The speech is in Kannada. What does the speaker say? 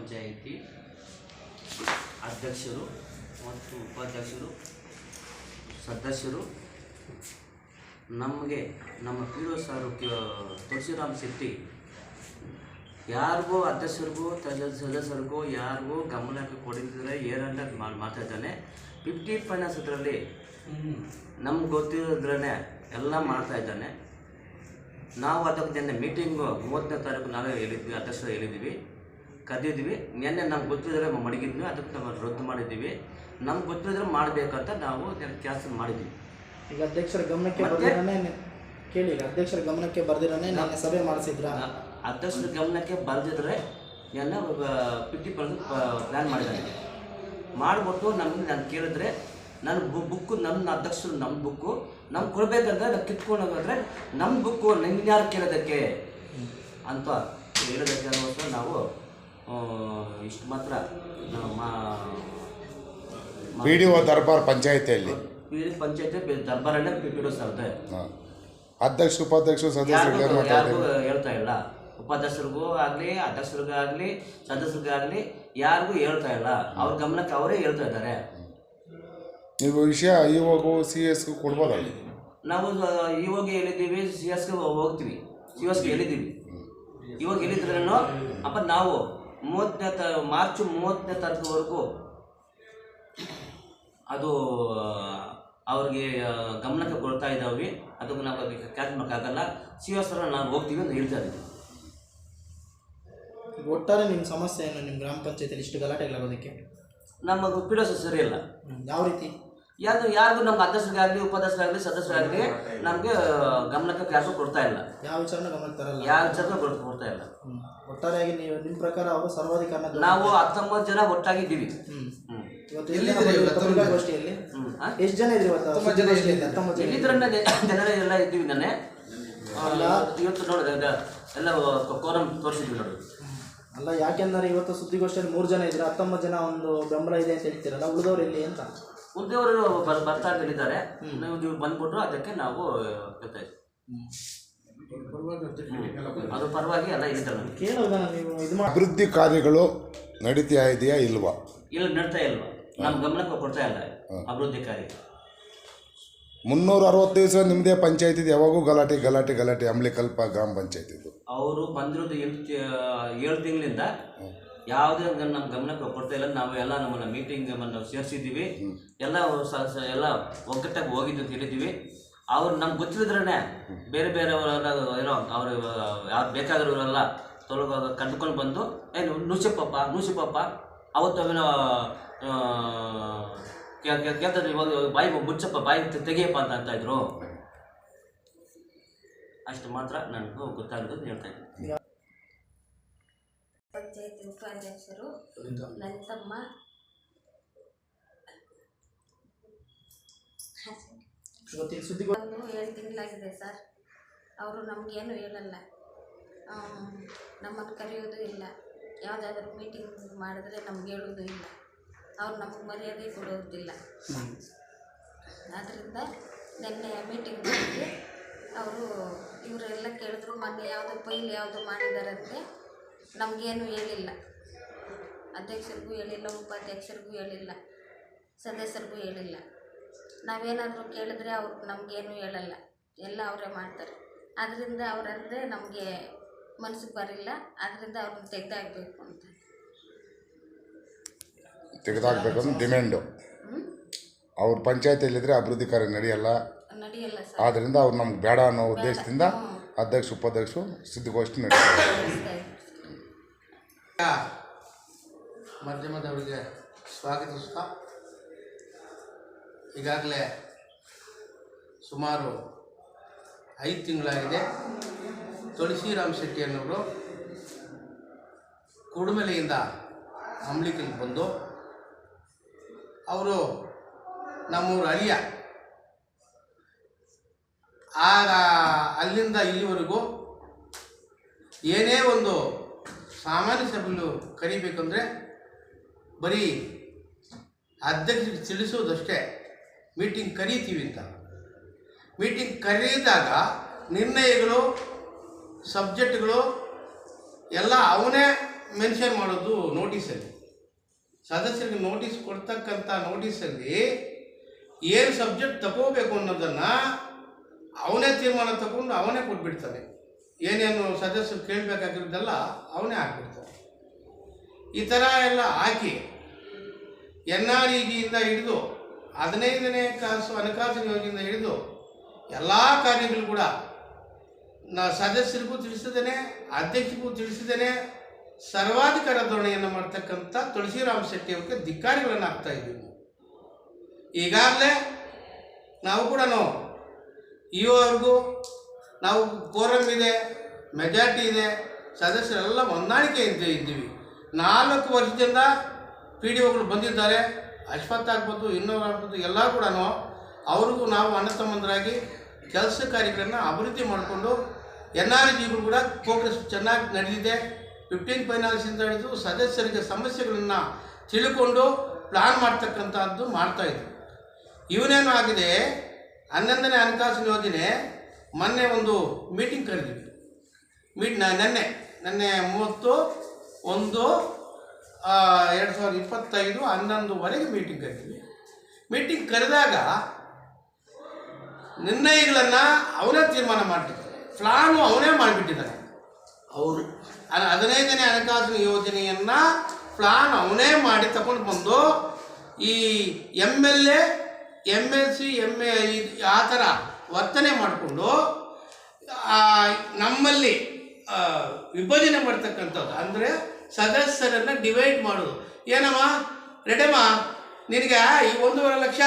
ಪಂಚಾಯಿತಿ ಅಧ್ಯಕ್ಷರು ಮತ್ತು ಉಪಾಧ್ಯಕ್ಷರು ಸದಸ್ಯರು. ನಮಗೆ ನಮ್ಮ ಪಿ ಒ ಸಾರು ತುಳಸಿರಾಮ್ ಶೆಟ್ಟಿ ಯಾರಿಗೂ ಅಧ್ಯಕ್ಷರಿಗೂ ಸದ- ಸದಸ್ಯರಿಗೂ ಯಾರಿಗೂ ಗಮನಕ್ಕೆ ಕೊಡಿದ್ರೆ ಏನಂತ ಮಾತಾಡ್ತಾನೆ. ಫಿಫ್ಟಿ ಫೈನಾನ್ಸ್ ಇದರಲ್ಲಿ ನಮ್ಗೆ ಗೊತ್ತಿರೋದ್ರೇ ಎಲ್ಲ ಮಾಡ್ತಾ ಇದ್ದಾನೆ. ನಾವು ಅದಕ್ಕೆ ನಿನ್ನೆ ಮೀಟಿಂಗು ಮೂವತ್ತನೇ ತಾರೀಕು ನಾವೇ ಹೇಳಿದ್ವಿ ಅಧ್ಯಕ್ಷರು ಹೇಳಿದ್ವಿ ಕದ್ದಿದ್ವಿ ನಿನ್ನೆ ನಮ್ಗೆ ಗೊತ್ತಿದ್ರೆ ಮಡಗಿದ್ವಿ ಅದಕ್ಕೆ ನಾವು ರದ್ದು ಮಾಡಿದ್ದೀವಿ. ನಮ್ಗೆ ಗೊತ್ತಿದ್ರೆ ಮಾಡಬೇಕಂತ ನಾವು ಕೆಲಸ ಮಾಡಿದ್ವಿ ಈಗ ಅಧ್ಯಕ್ಷರ ಗಮನಕ್ಕೆ? ಬರ್ದಿರನೇ ಕೇಳಿ ಈಗ ಅಧ್ಯಕ್ಷರ ಗಮನಕ್ಕೆ ಬರ್ದಿರನೇ ನಾನು ಸಭೆ ಮಾಡಿಸಿದ್ರ? ಅಧ್ಯಕ್ಷರ ಗಮನಕ್ಕೆ ಬರೆದಿದ್ರೆ ಎಲ್ಲ ಫಿಫ್ಟಿ ಪಡೆದು ಪ್ಲ್ಯಾನ್ ಮಾಡಿದ್ದಾನೆ ಮಾಡಿಬಿಟ್ಟು ನಮಗೆ ನಾನು ಕೇಳಿದ್ರೆ ನನ್ನ ಬುಕ್ಕು ನನ್ನ ಅಧ್ಯಕ್ಷರು ನಮ್ಮ ಬುಕ್ಕು ನಮ್ಗೆ ಕೊಡಬೇಕಂದ್ರೆ ನಾವು ಕಿತ್ಕೊಂಡು ಹೋಗಿದ್ರೆ ನಮ್ಮ ಬುಕ್ಕು ಯಾರು ಕೇಳೋದಕ್ಕೆ? ಅಂತ ಹೇಳೋದಕ್ಕೆ ನಾವು ಇಷ್ಟು ಮಾತ್ರ. ಪಿ ಡಿ ಒ ದರ್ಬಾರ್ ಪಂಚಾಯತಿಯಲ್ಲಿ. ಪಂಚಾಯತಿ ದರ್ಬಾರಲ್ಲೇ ಬಿಡೋ ಸರ್ದೆ ಹಾಂ. ಅಧ್ಯಕ್ಷ ಉಪಾಧ್ಯಕ್ಷರು ಸದಸ್ಯರು ಯಾರಿಗೂ ಏನು ಮಾಡ್ತಾ ಯಾರಿಗೂ ಹೇಳ್ತಾ ಇಲ್ಲ. ಉಪಾಧ್ಯಕ್ಷರಿಗೂ ಆಗಲಿ ಅಧ್ಯಕ್ಷರಿಗಾಗಲಿ ಸದಸ್ಯರಿಗಾಗಲಿ ಯಾರಿಗೂ ಹೇಳ್ತಾ ಇಲ್ಲ. ಅವ್ರ ಗಮನಕ್ಕೆ ಅವರೇ ಹೇಳ್ತಾ ಇದ್ದಾರೆ. ನೀವು ವಿಷಯ ಇವಾಗೂ ಸಿ ಎಸ್ಗೂ ಕೊಡ್ಬೋದಲ್ಲ ನಾವು ಇವಾಗ ಹೇಳಿದ್ದೀವಿ ಸಿ ಎಸ್ಗೆ ಹೋಗ್ತೀವಿ. ಸಿ ಎಸ್ಗೆ ಹೇಳಿದ್ದೀವಿ ಇವಾಗ ಹೇಳಿದ್ರೇನು ಅಪ್ಪ ನಾವು ಮೂವತ್ತನೇ ತ ಮಾರ್ಚ್ ಮೂವತ್ತನೇ ತಾರೀಕುವರೆಗೂ ಅದು ಅವ್ರಿಗೆ ಗಮನಕ್ಕೆ ಕೊಡ್ತಾ ಇದ್ದಾವೆ ಅದಕ್ಕೆ ನಾವು ಅದಕ್ಕೆ ಕ್ಯಾಚ್ ಮಾಡೋಕ್ಕಾಗಲ್ಲ. ಸಿ ಎಸ್ ನಾವು ಹೋಗ್ತೀವಿ ಅಂತ ಹೇಳ್ತಾ ಇದ್ದೀವಿ. ಒಟ್ಟಾರೆ ನಿಮ್ಮ ಸಮಸ್ಯೆ ಏನು ನಿಮ್ಮ ಗ್ರಾಮ ಪಂಚಾಯತಿಯಲ್ಲಿ ಇಷ್ಟು ಗಲಾಟೆಗಳಾಗೋದಕ್ಕೆ? ನಮ್ಮ ಪಿಡೋಸ ಸರಿಯಿಲ್ಲ ಹ್ಮ್. ಯಾವ ರೀತಿ? ಯಾರು ಯಾರಿಗೂ ನಮ್ಗೆ ಅಧ್ಯಕ್ಷರಿಗಾಗಲಿ ಉಪಾಧ್ಯಕ್ಷರಾಗಲಿ ಸದಸ್ಯರಾಗಲಿ ನಮಗೆ ಗಮನಕ್ಕೆ ಕ್ಯಾಸ ಕೊಡ್ತಾ ಇಲ್ಲ. ಯಾವ ವಿಚಾರ ಗಮನಕ್ಕೆ ತರಲ್ಲ. ಯಾರ ಜನ ಕೊಡ್ತಾ ಇಲ್ಲ. ಒಟ್ಟಾರೆಯಾಗಿ ನೀವು ನಿಮ್ಮ ಪ್ರಕಾರ ಅವರು ಸರ್ವಾಧಿಕಾರ ನಾವು ಹತ್ತೊಂಬತ್ತು ಜನ ಒಟ್ಟಾಗಿದ್ದೀವಿ. ಇವತ್ತು ಎಷ್ಟು ಜನ? ಇದ್ದೀವಿ ಪತ್ರಿಕಾಗೋಷ್ಠಿಯಲ್ಲಿ ಹ್ಮ್. ಎಷ್ಟು ಜನ ಇದ್ರಿ ಇವತ್ತು? ಸುದ್ದಿಗೋಷ್ಠಿಯಲ್ಲಿ ಹತ್ತೊಂಬತ್ತು ಜನ ಇಲ್ಲಿದ್ರನ್ನ ಜನರ ಎಲ್ಲ ಇದ್ದೀವಿ ನಾನೇ ಇವತ್ತು ನೋಡಿ ಎಲ್ಲ ಕೋರಂ ತೋರಿಸಿದ್ವಿ ನೋಡಿ. ಅಲ್ಲ ಯಾಕೆಂದರೆ ಇವತ್ತು ಸುದ್ದಿಗೋಷ್ಠಿಯಲ್ಲಿ ಮೂರು ಜನ ಇದ್ರೆ ಹತ್ತೊಂಬತ್ತು ಜನ ಒಂದು ಬೆಂಬಲ ಇದೆ ಅಂತ ಹೇಳ್ತೀರಲ್ಲ ಉಳಿದವ್ರು ಇಲ್ಲಿ ಅಂತ? ಉದ್ಯೋಗರು ಬರ್ ಬರ್ತಾ ಇದ್ದಾರೆ ಹೇಳಿದ್ದಾರೆ ನೀವು ನೀವು ಬಂದ್ಬಿಟ್ರು ಅದಕ್ಕೆ ನಾವು ಹೇಳ್ತಾ ಅದು ಪರವಾಗಿ ಎಲ್ಲ ಇರ್ತಾರೆ ಇದು ಅಭಿವೃದ್ಧಿ ಕಾರ್ಯಗಳು ನಡೀತಾ ಇದೆಯಾ ಇಲ್ವಾ? ಇಲ್ಲ ನಡೀತಾ ಇಲ್ವಾ? ನಮ್ಮ ಗಮನಕ್ಕೆ ಕೊಡ್ತಾ ಇಲ್ಲ. ಅಭಿವೃದ್ಧಿ ಕಾರ್ಯ. ಮುನ್ನೂರ ಅರವತ್ತು ದಿವಸ ನಿಮ್ಮದೇ ಪಂಚಾಯತ್ ಇದೆ ಯಾವಾಗೂ ಗಲಾಟೆ ಗಲಾಟೆ ಗಲಾಟೆ. ಅಂಬ್ಲಿಕಲ್ಪ ಗ್ರಾಮ ಪಂಚಾಯತಿದು. ಅವರು ಬಂದಿರೋದು ಏಳು ತಿಂಗಳಿಂದ ಯಾವುದೇ ಒಂದು ನಮ್ಮ ಗಮನಕ್ಕೆ ಕೊಡ್ತಾ ಇಲ್ಲ. ನಾವು ಎಲ್ಲ ನಮ್ಮನ್ನ ಮೀಟಿಂಗ್ ನಾವು ಸೇರಿಸಿದ್ದೀವಿ. ಎಲ್ಲ ಎಲ್ಲ ಒಗ್ಗಟ್ಟಾಗಿ ಹೋಗಿದ್ದು ಅಂತ ಹೇಳಿದ್ದೀವಿ. ಅವ್ರು ನಮ್ಗೆ ಗೊತ್ತಿಲ್ಲದ್ರೇ ಬೇರೆ ಬೇರೆಯವರೆಲ್ಲ ಏನೋ ಅವರು ಯಾರು ಬೇಕಾಗಿರೋರೆಲ್ಲ ತೊಲಗ ಕಂಡುಕೊಂಡು ಬಂದು ಏನು ನೂಸಿಪ್ಪಪ್ಪ ನುಸಿಪಪ್ಪ ಅವತ್ತು ಅವೇನೋ ಕೇಳ್ತಾರೆ ಇವಾಗ ಬಾಯಿ ಮುಚ್ಚಪ್ಪ ಬಾಯಿ ತೆಗಿಯಪ್ಪ ಅಂತ ಅಂತ ಇದ್ರು. ಅಷ್ಟು ಮಾತ್ರ ನನಗೂ ಗೊತ್ತಾಗೋದು ಹೇಳ್ತಾ ಇದ್ದೀನಿ. ಪಂಚಾಯತಿ ಉಪಾಧ್ಯಕ್ಷರು ನನ್ನ ತಮ್ಮ ಏಳು ತಿಂಗಳಾಗಿದೆ ಸರ್. ಅವರು ನಮಗೇನು ಹೇಳಲ್ಲ. ನಮ್ಮನ್ನು ಕರೆಯೋದು ಇಲ್ಲ. ಯಾವುದಾದ್ರೂ ಮೀಟಿಂಗ್ ಮಾಡಿದ್ರೆ ನಮ್ಗೆ ಹೇಳೋದು ಇಲ್ಲ. ಅವ್ರು ನಮಗೆ ಮರ್ಯಾದೆ ಕೊಡೋದಿಲ್ಲ. ಆದ್ದರಿಂದ ನಿನ್ನೆ ಮೀಟಿಂಗ್ ಮಾಡಿ ಅವರು ಇವರೆಲ್ಲ ಕೇಳಿದ್ರು ಮೊನ್ನೆ ಯಾವುದು ಪೈಲ್ ಯಾವುದು ಮಾಡಿದಾರಂತೆ. ನಮಗೇನು ಹೇಳಿಲ್ಲ. ಅಧ್ಯಕ್ಷರಿಗೂ ಹೇಳಿಲ್ಲ ಉಪಾಧ್ಯಕ್ಷರಿಗೂ ಹೇಳಿಲ್ಲ ಸದಸ್ಯರಿಗೂ ಹೇಳಿಲ್ಲ. ನಾವೇನಾದರೂ ಕೇಳಿದ್ರೆ ಅವ್ರು ನಮಗೇನು ಹೇಳಲ್ಲ. ಎಲ್ಲ ಅವರೇ ಮಾಡ್ತಾರೆ. ಅದರಿಂದ ಅವರಂದರೆ ನಮಗೆ ಮನಸ್ಸಿಗೆ ಬರಿಲ್ಲ. ಅದರಿಂದ ಅವ್ರನ್ನ ತೆಗೆದಾಕಬೇಕು ಅಂತ. ತೆಗೆದಾಕ್ಬೇಕಂದ್ರೆ ಡಿಮ್ಯಾಂಡು. ಅವ್ರು ಅವ್ರ ಪಂಚಾಯತಿಯಲ್ಲಿದ್ದರೆ ಅಭಿವೃದ್ಧಿ ಕಾರ್ಯ ನಡೆಯಲ್ಲ. ನಡೆಯಲ್ಲ ಸರ್. ಆದ್ದರಿಂದ ಅವ್ರು ನಮ್ಗೆ ಬೇಡ ಅನ್ನೋ ಉದ್ದೇಶದಿಂದ ಅಧ್ಯಕ್ಷ ಉಪಾಧ್ಯಕ್ಷರು ಸಿದ್ಧಗೋಷ್ಠಿ ನಡೆಸ್ತಾರೆ. ಸರ್. ಮಾಧ್ಯಮದವರಿಗೆ ಸ್ವಾಗತಿಸ್ತಾ ಈಗಾಗಲೇ ಸುಮಾರು ಐದು ತಿಂಗಳಾಗಿದೆ. ತುಳಸಿರಾಮ್ ಶೆಟ್ಟಿ ಅನ್ನೋರು ಕುಡುಮಲೆಯಿಂದ ಅಂಬ್ಲಿಕಲ್ಲಿ ಬಂದು ಅವರು ನಮ್ಮೂರು ಅಳಿಯ. ಆಗ ಅಲ್ಲಿಂದ ಇಲ್ಲಿವರೆಗೂ ಏನೇ ಒಂದು ಸಾಮಾನ್ಯ ಸಭೆಗಳು ಕರಿಬೇಕಂದ್ರೆ ಬರೀ ಅಧ್ಯಕ್ಷರಿಗೆ ತಿಳಿಸೋದಷ್ಟೇ ಮೀಟಿಂಗ್ ಕರೀತೀವಿ ಅಂತ. ಮೀಟಿಂಗ್ ಕರೆದಾಗ ನಿರ್ಣಯಗಳು, ಸಬ್ಜೆಕ್ಟ್ಗಳು ಎಲ್ಲ ಅವನೇ ಮೆನ್ಷನ್ ಮಾಡೋದು ನೋಟಿಸಲ್ಲಿ. ಸದಸ್ಯರಿಗೆ ನೋಟಿಸ್ ಕೊಡ್ತಕ್ಕಂಥ ನೋಟಿಸಲ್ಲಿ ಏನು ಸಬ್ಜೆಕ್ಟ್ ತಗೋಬೇಕು ಅನ್ನೋದನ್ನು ಅವನೇ ತೀರ್ಮಾನ ತಗೊಂಡು ಅವನೇ ಕೊಟ್ಬಿಡ್ತಾನೆ. ಏನೇನು ಸದಸ್ಯರು ಕೇಳಬೇಕಾಗಿರೋದೆಲ್ಲ ಅವನೇ ಹಾಕ್ಬಿಡ್ತಾರೆ ಈ ಥರ ಎಲ್ಲ ಹಾಕಿ ಎನ್ ಆರ್ ಇ ಜಿಯಿಂದ ಹಿಡಿದು ಹದಿನೈದನೇ ಕಾಸು ಹಣಕಾಸು ಯೋಜನೆಯಿಂದ ಹಿಡಿದು ಎಲ್ಲ ಕಾರ್ಯಗಳು ಕೂಡ ನಾ ಸದಸ್ಯರಿಗೂ ತಿಳಿಸಿದ್ದೇನೆ, ಅಧ್ಯಕ್ಷರಿಗೂ ತಿಳಿಸಿದ್ದೇನೆ, ಸರ್ವಾಧಿಕಾರ ಧೋರಣೆಯನ್ನು ಮಾಡ್ತಕ್ಕಂಥ ತುಳಸಿರಾಮ್ ಶೆಟ್ಟಿ ಅವರಿಗೆ ಧಿಕ್ಕಾರಿಗಳನ್ನು ಹಾಕ್ತಾ ಇದ್ದೀವಿ. ಈಗಾಗಲೇ ನಾವು ಕೂಡ ಈವರೆಗೂ ನಾವು ಕೋರಂ ಇದೆ ಮೆಜಾರಿಟಿ ಇದೆ, ಸದಸ್ಯರೆಲ್ಲ ಹೊಂದಾಣಿಕೆಯಿಂದ ಇದ್ದೇ ಇದ್ದೀವಿ. ನಾಲ್ಕು ವರ್ಷದಿಂದ ಪಿ ಡಿ ಒಗಳು ಬಂದಿದ್ದಾರೆ ಅಶ್ವಥ್ ಆಗ್ಬೋದು ಇನ್ನೂರು ಆಗ್ಬೋದು ಎಲ್ಲ ಕೂಡ ಅವ್ರಿಗೂ ನಾವು ಅಣ್ಣ ತಮ್ಮಂದರಾಗಿ ಕೆಲಸ ಕಾರ್ಯಗಳನ್ನು ಅಭಿವೃದ್ಧಿ ಮಾಡಿಕೊಂಡು ಎನ್ ಆರ್ ಜಿಗಳು ಕೂಡ ಫೋಕಸ್ ಚೆನ್ನಾಗಿ ನಡೆದಿದೆ. ಫಿಫ್ಟೀನ್ ಫೈನಾನ್ಸಿಂದ ಹಿಡಿದು ಸದಸ್ಯರಿಗೆ ಸಮಸ್ಯೆಗಳನ್ನು ತಿಳ್ಕೊಂಡು ಪ್ಲಾನ್ ಮಾಡ್ತಕ್ಕಂಥದ್ದು ಮಾಡ್ತಾಯಿದ್ರು ಇವನೇನು ಆಗಿದೆ? ಹನ್ನೊಂದನೇ ಹಣಕಾಸಿನ ಯೋಜನೆ ಮೊನ್ನೆ ಒಂದು ಮೀಟಿಂಗ್ ಕರೆದಿದ್ವಿ. ಮೀಟ್ ನೆನ್ನೆ ನೆನ್ನೆ ಮೂವತ್ತು ಒಂದು ಎರಡು ಸಾವಿರದ ಇಪ್ಪತ್ತೈದು ಹನ್ನೊಂದುವರೆಗೆ ಮೀಟಿಂಗ್ ಕರಿತೀವಿ ಮೀಟಿಂಗ್ ಕರೆದಾಗ ನಿರ್ಣಯಗಳನ್ನು ಅವನೇ ತೀರ್ಮಾನ ಮಾಡ್ತಿದ್ದಾನೆ ಪ್ಲಾನು ಅವನೇ ಮಾಡಿಬಿಟ್ಟಿದ್ದಾರೆ. ಅವರು. ಅದು ಹದಿನೈದನೇ ಹಣಕಾಸಿನ ಯೋಜನೆಯನ್ನು ಪ್ಲಾನ್ ಅವನೇ ಮಾಡಿ ತಗೊಂಡು ಬಂದು ಈ M L A M L C M A ಆ ಥರ ವರ್ತನೆ ಮಾಡಿಕೊಂಡು ನಮ್ಮಲ್ಲಿ ವಿಭಜನೆ ಮಾಡ್ತಕ್ಕಂಥದ್ದು ಅಂದರೆ ಸದಸ್ಯರನ್ನು ಡಿವೈಡ್ ಮಾಡೋದು. ಏನಮ್ಮ? ರೆಡಮ್ಮ, ನಿನಗೆ ಈ ಒಂದೂವರೆ ಲಕ್ಷ